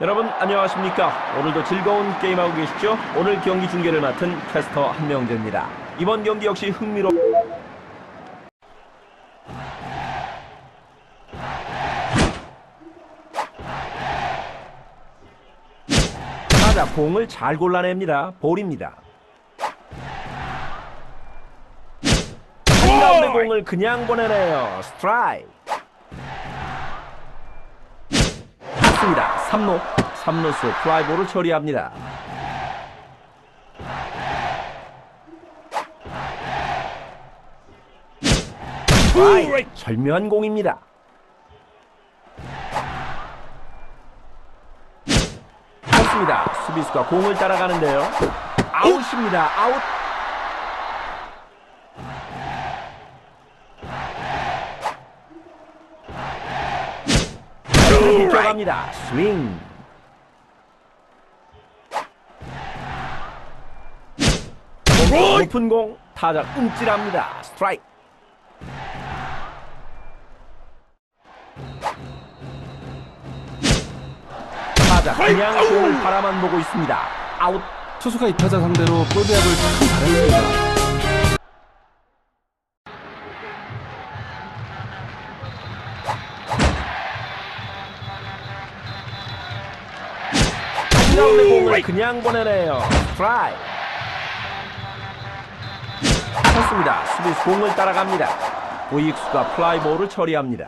여러분 안녕하십니까? 오늘도 즐거운 게임하고 계시죠? 오늘 경기 중계를 맡은 캐스터 한명재입니다. 이번 경기 역시 흥미로 타자 공을 잘 골라냅니다. 볼입니다. 한가운데 공을 그냥 보내네요. 스트라이크. 맞습니다. 3루, 3루수 플라이볼을 처리합니다. 스트라이크, 절묘한 공입니다. 맞습니다. 수비수가 공을 따라가는데요. 아웃입니다. 아웃. 들어갑니다. 스윙. 공, 높은 공 타자 움찔합니다. 스트라이크. 타자 그냥 공을 바라만 보고 있습니다. 아웃. 투수가 이 타자 상대로 볼배합을 참 잘했습니다. 가운데 공을 그냥 보내네요. 스트라이크. 쳤습니다. 수비수 공을 따라갑니다. 우익수가 플라이볼을 처리합니다.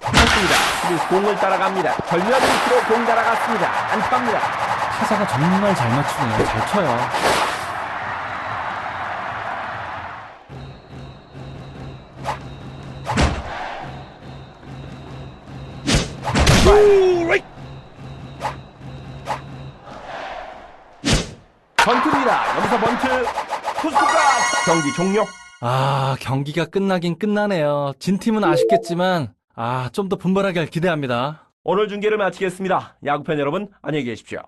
쳤습니다. 수비수 공을 따라갑니다. 절묘한 위치로 공 따라갔습니다. 안타입니다. 타자가 정말 잘 맞추네요. 잘 쳐요. 번트입니다. 여기서 번트. 투수가 경기 종료. 아, 경기가 끝나긴 끝나네요. 진 팀은 아쉽겠지만, 아, 좀 더 분발하길 기대합니다. 오늘 중계를 마치겠습니다. 야구팬 여러분 안녕히 계십시오.